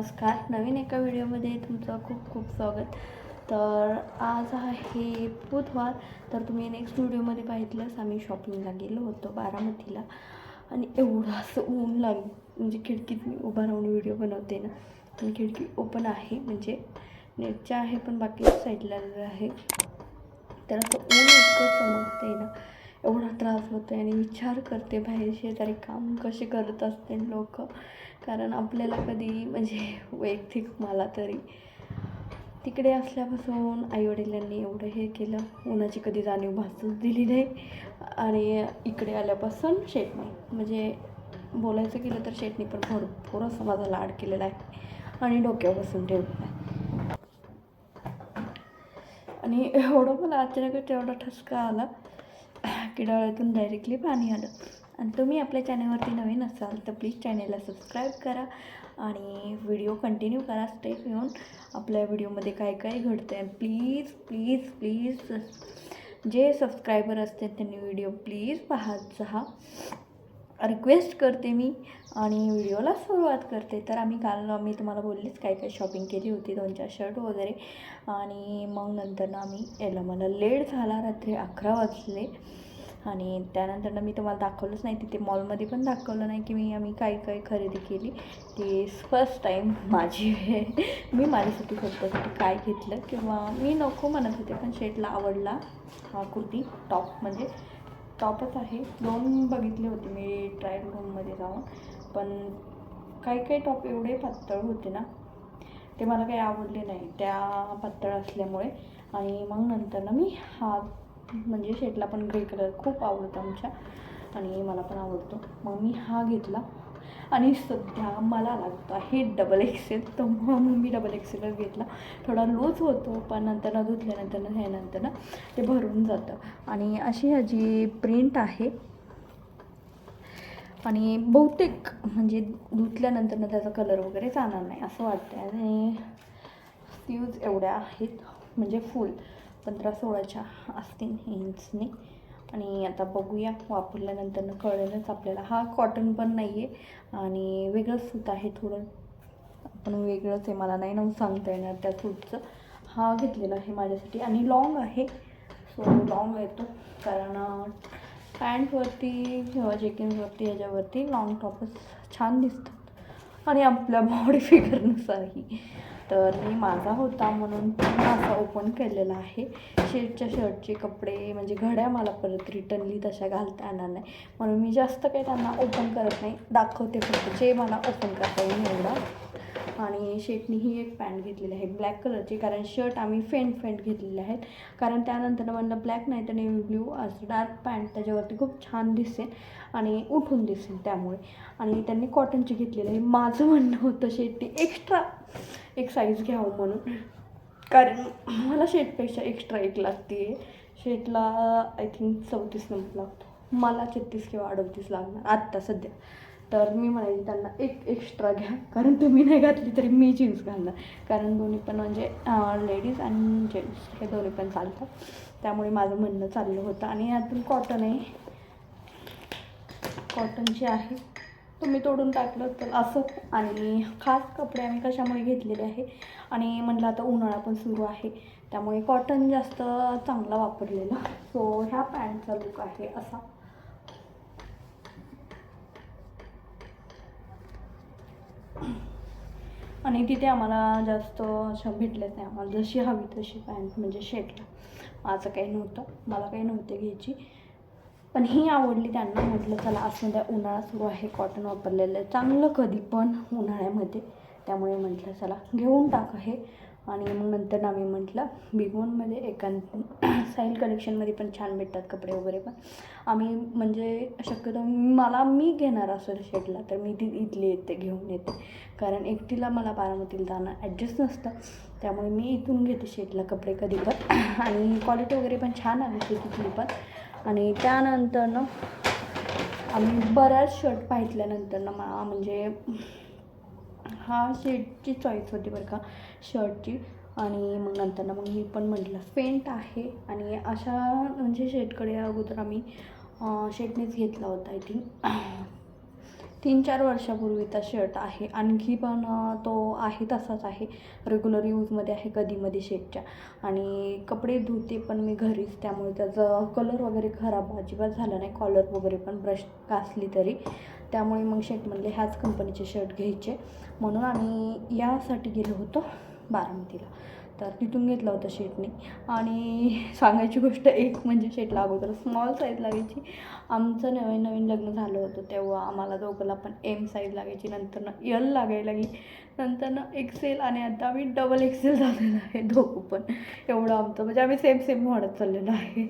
नमस्कार. नवीन एका व्हिडिओमध्ये तुमचं खूप खूप स्वागत. तर आज आहे बुधवार. तर तुम्ही नेक्स्ट व्हिडिओमध्ये पाहितलंच आम्ही शॉपिंगला गेलो होतो बारामतीला. आणि एवढं असं ऊन लाग म्हणजे खिडकीत मी उभा राहून व्हिडिओ बनवते ना आणि खिडकी ओपन आहे. म्हणजे नेटच्या आहे पण बाकी साईडला आहे. तर असं ऊन इतकं चमकते ना एवढा त्रास होतो आहे आणि विचार करते बाहेर शेजारी काम कसे करत असते लोक. कारण आपल्याला कधी म्हणजे वैयक्तिक मला तरी तिकडे असल्यापासून आईवडिलांनी एवढं हे केलं. उन्हाची कधी जाणीव भासूच दिली नाही. आणि इकडे आल्यापासून शेटणी. म्हणजे बोलायचं केलं तर शेटणी पण भरपूर असं माझा लाड केलेला आहे. आणि डोक्यावर बसून ठेवलेला आहे. आणि एवढं मला अचानक एवढा ठसका आला. की डोळ्यातून डायरेक्टली पाणी आलं. आणि तुम्ही आपल्या चॅनलवरती नवीन असाल तर प्लीज चॅनलला सबस्क्राईब करा आणि व्हिडिओ कंटिन्यू करा. स्टेप येऊन आपल्या व्हिडिओमध्ये काय काय घडतं आहे प्लीज प्लीज प्लीज जे सबस्क्रायबर असते त्यांनी व्हिडिओ प्लीज पाहत जा. रिक्वेस्ट करते मी आणि व्हिडिओला सुरुवात करते. तर आम्ही काल मी तुम्हाला बोललीच काय काय शॉपिंग केली होती दोन चार शर्ट वगैरे. आणि मग नंतर ना आम्ही यायला मला लेट झाला रात्री अकरा वाजले. आणि त्यानंतर मी तुम्हाला दाखवलंच नाही तिथे मॉलमध्ये पण दाखवलं नाही की मी आम्ही काय काय खरेदी केली. ती फर्स्ट टाईम माझी मी माझ्यासाठी स्वतःसाठी काय घेतलं किंवा मी नको म्हणत होते पण शेटला आवडला हा कुर्ती टॉप म्हणजे. टॉपच आहे. दोन बघितले होते मी ट्रायल रूममध्ये जाऊन. पण काही काही टॉप एवढे पातळ होते ना ते मला काही आवडले नाही. त्या पातळ असल्यामुळे. आणि मग नंतर ना मी हा म्हणजे शेटला पण ग्रे कलर खूप आवडतो आमच्या आणि मला पण आवडतो. मग मी हा घेतला आणि सध्या मला लागतो आहे डबल एक्सेल तर मग मी डबल एक्सेलच घेतला. थोडा लूज होतो पण नंतर ना धुतल्यानंतर ना ह्यानंतर ना ते भरून जातं. आणि अशी ह्याची प्रिंट आहे आणि बहुतेक म्हणजे धुतल्यानंतर ना त्याचा कलर वगैरे जाणार नाही असं वाटतं आणि स्लीव्ज एवढ्या आहेत म्हणजे फुल पंधरा सोळाच्या असतील इंचने आणि आता बघूया वापरल्यानंतर कळेलच आपल्याला. हा कॉटन पण नाही आहे आणि वेगळंच सूत आहे थोडं. पण वेगळंच आहे मला नाही ना हो सांगता येणार त्या सूटचं हा घेतलेला आहे माझ्यासाठी आणि लॉंग आहे. सो लॉंग येतो कारण पॅन्टवरती किंवा जेकिन्सवरती ह्याच्यावरती लॉंग टॉपच छान दिसतात. आणि आपल्या बॉडी फिगरनुसारही तर मी माझा होता म्हणून मी असा ओपन केलेला आहे. शेटच्या शर्टचे कपडे म्हणजे घड्या मला परत रिटर्नली तशा घालता येणार नाही. म्हणून मी जास्त काही त्यांना ओपन करत नाही. दाखवते फक्त जे मला ओपन करता येईल एवढा. आणि शेटनी ही एक पॅन्ट घेतलेली आहे ब्लॅक कलरची कारण शर्ट आम्ही फेंट फेंट घेतलेले आहेत. कारण त्यानंतर म्हणलं ब्लॅक नाही तर नेव्ही ब्ल्यू असं डार्क पॅन्ट त्याच्यावरती खूप छान दिसेल आणि उठून दिसेल त्यामुळे. आणि त्यांनी कॉटनची घेतलेली आहे. माझं म्हणणं होतं शेटनी एक्स्ट्रा एक साईज घ्यावं म्हणून. कारण मला शेटपेक्षा एक्स्ट्रा एक लागते शेटला आय थिंक चौतीस नंबर लागतो. मला छत्तीस किंवा अडतीस लागणार. आत्ता सध्या. तर मी म्हणायचे त्यांना एक एक्स्ट्रा घ्या. कारण तुम्ही नाही घातली तरी मी जीन्स घालणार. कारण दोन्ही पण म्हणजे लेडीज आणि जेंट्स हे दोन्ही पण चालतात. त्यामुळे माझं म्हणणं चाललं होतं. आणि यातून कॉटन आहे. कॉटनची आहे तुम्ही तोडून टाकलं तर असं. आणि खास कपडे आम्ही कशामुळे घेतलेले आहे? आणि म्हटलं आता उन्हाळा पण सुरू आहे. त्यामुळे कॉटन जास्त चांगला वापरलेला. सो ह्या पॅन्टचा लुक आहे असा. आणि तिथे आम्हाला जास्त अशा भेटल्याच नाही. आम्हाला जशी हवी तशी पॅन्ट म्हणजे शेटला माझं काही नव्हतं. मला काही नव्हते घ्यायची. पण ही आवडली त्यांना. म्हटलं चला असं द्या उन्हाळा सुरू आहे. कॉटन वापरलेलं आहे. चांगलं कधी पण उन्हाळ्यामध्ये. त्यामुळे म्हटलं चला घेऊन टाका हे. आणि मग नंतर आम्ही म्हटलं बिगोनमध्ये एकां साईल कलेक्शनमध्ये पण छान भेटतात कपडे वगैरे पण. आम्ही म्हणजे शक्यतो मला मी घेणार असेल शेटला तर मी ती इथली येते घेऊन येते. कारण एकटीला मला बारामतीला जाणं ॲडजस्ट नसतं. त्यामुळे मी इथून घेते शेटला कपडे कधी पण. आणि क्वालिटी वगैरे पण छान आली होती तिथली पण. आणि त्यानंतर ना आम्ही बऱ्याच शर्ट पाहिल्यानंतर ना मा म्हणजे हा शेटची चॉईस होती बरं का शर्टची आणि मग नंतर ना मग मी पण म्हटलं फेंट आहे. आणि अशा म्हणजे शेटकडे अगोदर आम्ही शेटनेच घेतला होता आय थिंक तीन चार वर्षापूर्वीचा शर्ट आहे. आणखी पण तो आहे तसाच आहे. रेग्युलर यूजमध्ये आहे कधीमध्ये शेटच्या आणि कपडे धुते पण मी घरीच त्यामुळे त्याचा कलर वगैरे खराब अजिबात झाला नाही. कॉलर वगैरे पण ब्रश घासली तरी. त्यामुळे मग शेट म्हणले ह्याच कंपनीचे शर्ट घ्यायचे. म्हणून आम्ही यासाठी गेलो होतो बारामतीला. तर तिथून घेतला होता शेटने. आणि सांगायची गोष्ट एक म्हणजे शेटला अगोदर स्मॉल साईज लागायची. आमचं नवीन नवीन लग्न झालं होतं तेव्हा आम्हाला दोघांना पण एम साईज लागायची. नंतर ना यल लागायला लागली. नंतर ना एक्सेल आणि आता आम्ही डबल एक्सेल झालेलं आहे दोघं पण. एवढं आमचं म्हणजे आम्ही सेम सेम वाढत चाललेलो आहे.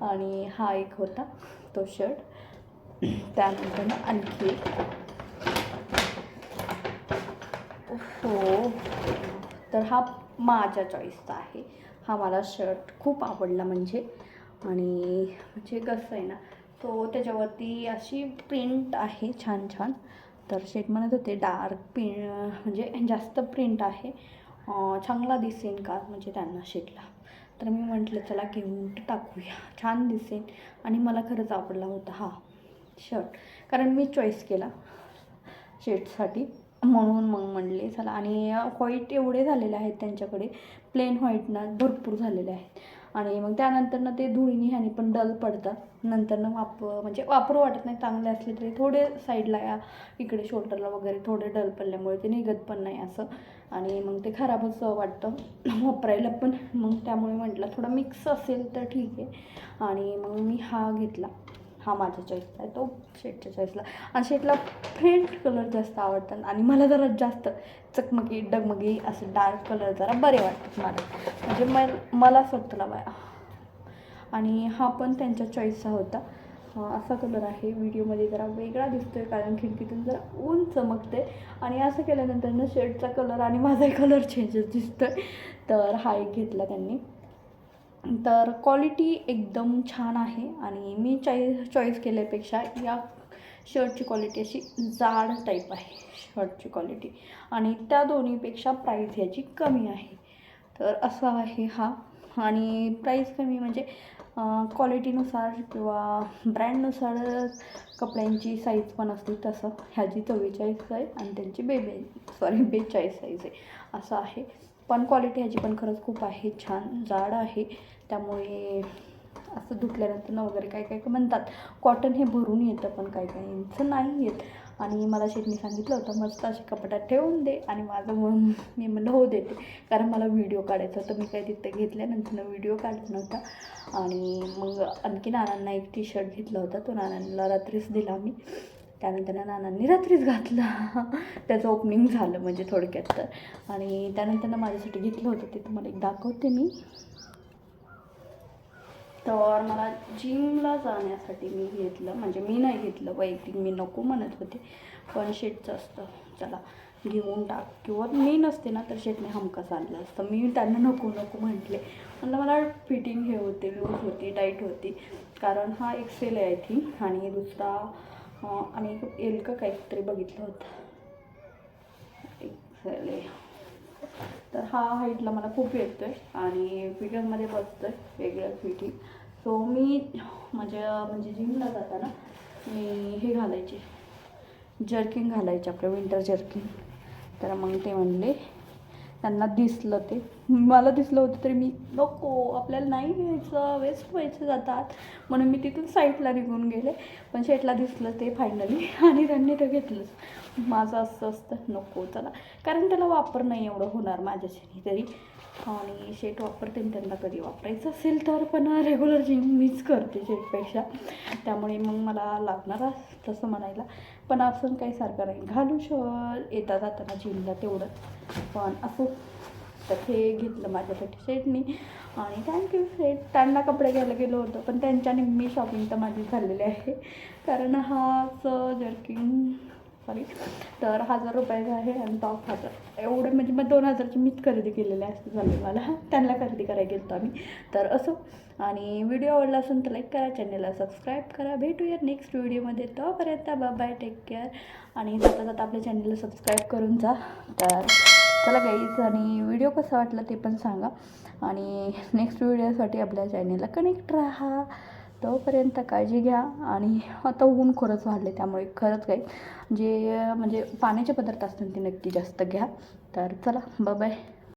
आणि हा एक होता तो शर्ट त्यानंतर ना आणखी हो तर हा माझ्या चॉईसचा आहे. हा मला शर्ट खूप आवडला म्हणजे. आणि म्हणजे कसं आहे ना तो त्याच्यावरती अशी प्रिंट आहे छान छान. तर शेट म्हणत होते डार्क पिं म्हणजे जास्त प्रिंट आहे. चांगला दिसेल का? म्हणजे त्यांना शेटला तर मी म्हटलं चला घेऊन टाकूया. छान दिसेल आणि मला खरंच आवडला होता हा. शर्ट. कारण मी चॉईस केला शेटसाठी म्हणून मग म्हणले चला. आणि व्हाईट एवढे झालेले आहेत त्यांच्याकडे. प्लेन व्हाईट ना भरपूर झालेले आहेत. आणि मग त्यानंतर ना ते धुळीने ह्याने पण डल पडतात. नंतर ना वाप म्हणजे वापरू वाटत नाही. चांगले असले तरी थोडे साईडला या इकडे शोल्डरला वगैरे थोडे डल पडल्यामुळे ते निघत पण नाही असं. आणि मग ते खराबच वाटतं. वापरायला पण. मग त्यामुळे म्हटलं थोडा मिक्स असेल तर ठीक आहे. आणि मग मी हा घेतला. हा माझा चॉईसचा आहे. तो शेटच्या चॉईसला आणि शेटला फेंट कलर जास्त आवडतात. आणि मला जरा जास्त चकमकी डगमगी असं डार्क कलर जरा बरे वाटतात मला. म्हणजे मल मला स्वतःला बाया आणि हा पण त्यांच्या चॉईसचा होता. असा कलर आहे. व्हिडिओमध्ये जरा वेगळा दिसतोय कारण खिडकीतून जरा ऊन चमकते आणि असं केल्यानंतर ना शर्टचा कलर आणि माझाही कलर चेंजेस दिसतोय. तर हा एक घेतला त्यांनी. तर क्वालिटी एकदम छान आहे आणि मी चॉई चॉईस केल्यापेक्षा या शर्टची क्वालिटी अशी जाड टाईप आहे शर्टची क्वालिटी आणि त्या दोन्हीपेक्षा प्राईस ह्याची कमी आहे. तर असा आहे हा. आणि प्राईस कमी म्हणजे क्वालिटीनुसार किंवा ब्रँडनुसार कपड्यांची साईज पण असते तसं. ह्याची चव्वेचाळीस आहे आणि त्यांची बेबे सॉरी बेचाळीस साईज आहे. असं आहे. पण क्वालिटी ह्याची पण खरंच खूप आहे छान जाड आहे. त्यामुळे असं धुतल्यानंतर न वगैरे काय काय म्हणतात कॉटन हे भरून येतं पण काय काहींचं नाही येत. आणि मला शेटनी सांगितलं होतं मस्त असे कपाटात ठेवून दे आणि माझं म्हणून मी म्हणलं हो देते. कारण मला व्हिडिओ काढायचा होता मी काय तिथं घेतल्यानंतर व्हिडिओ काढला नव्हता. आणि मग आणखी नानांना एक टी शर्ट घेतला होता तो नानांना रात्रीच दिला मी. त्यानंतर ना नानांनी रात्रीच घातला. त्याचं ओपनिंग झालं म्हणजे थोडक्यात तर. आणि त्यानंतर ना माझ्यासाठी घेतलं होतं ते तुम्हाला एक दाखवते मी. तर मला जिमला जाण्यासाठी मी घेतलं म्हणजे मी नाही घेतलं वैयक्तिक मी नको म्हणत होते. पण शेटचं असतं चला घेऊन टाक. किंवा मी नसते ना तर शेटने हमखास आणलं असतं. मी त्यांना नको नको म्हटले. म्हणलं मला फिटिंग हे होते लूज होती टाईट होती. कारण हा एक्सेल आहे आय थिंक आणि दुसरा आणि येईल का काहीतरी बघितलं होतं. एक्सेल तर हा हाईटला मला खूप येतो आहे आणि फिगरमध्ये बसतो आहे वेगळं फिटिंग. सो मी म्हणजे म्हणजे जिमला जाताना मी हे घालायचे. जर्किंग घालायचे आपलं विंटर जर्किंग. तर मग ते म्हणले त्यांना दिसलं ते. मला दिसलं होतं तरी मी नको आपल्याला नाही घ्यायचं वेस्ट व्हायचं जातात. म्हणून मी तिथून साईडला निघून गेले. पण शेटला दिसलं ते फायनली आणि त्यांनी ते घेतलंच माझं असं असतं नको चला. कारण त्याला वापर नाही एवढं होणार माझ्याशी तरी. आणि शेट वापरते आणि त्यांना कधी वापरायचं असेल तर पण रेग्युलर जिम मीच करते शेटपेक्षा त्यामुळे मग मला लागणार तसं म्हणायला. पण असं काही सारखं नाही. घालू श येता जाताना जिमला तेवढंच. पण असं तर हे घेतलं माझ्यासाठी शेटनी आणि थँक्यू शेट त्यांना कपडे घ्यायला गेलो होतो पण त्यांच्याने मी शॉपिंग तर माझी झालेली आहे. कारण हाच जर्किंग सॉरी. तर हजार रुपयाचा आहे आणि टॉप हजार. एवढं म्हणजे मग दोन हजारची मीच खरेदी केलेली असते झाले मला. त्यांना खरेदी करायला गेलो आम्ही. तर असो. आणि व्हिडिओ आवडला असेल तर लाईक करा चॅनलला सबस्क्राईब करा. भेटूया नेक्स्ट व्हिडिओमध्ये तोपर्यंत बाय टेक केअर आणि जाता जाता आपल्या चॅनलला सबस्क्राईब करून जा. तर चला गाईज आणि व्हिडिओ कसा वाटला ते पण सांगा. आणि नेक्स्ट व्हिडिओसाठी आपल्या चॅनलला कनेक्ट राहा. तोपर्यंत काळजी घ्या आणि आता ऊन खरंच वाढले त्यामुळे खरंच काही जे म्हणजे पाण्याचे पदार्थ असतील ते नक्की जास्त घ्या. तर चला बाय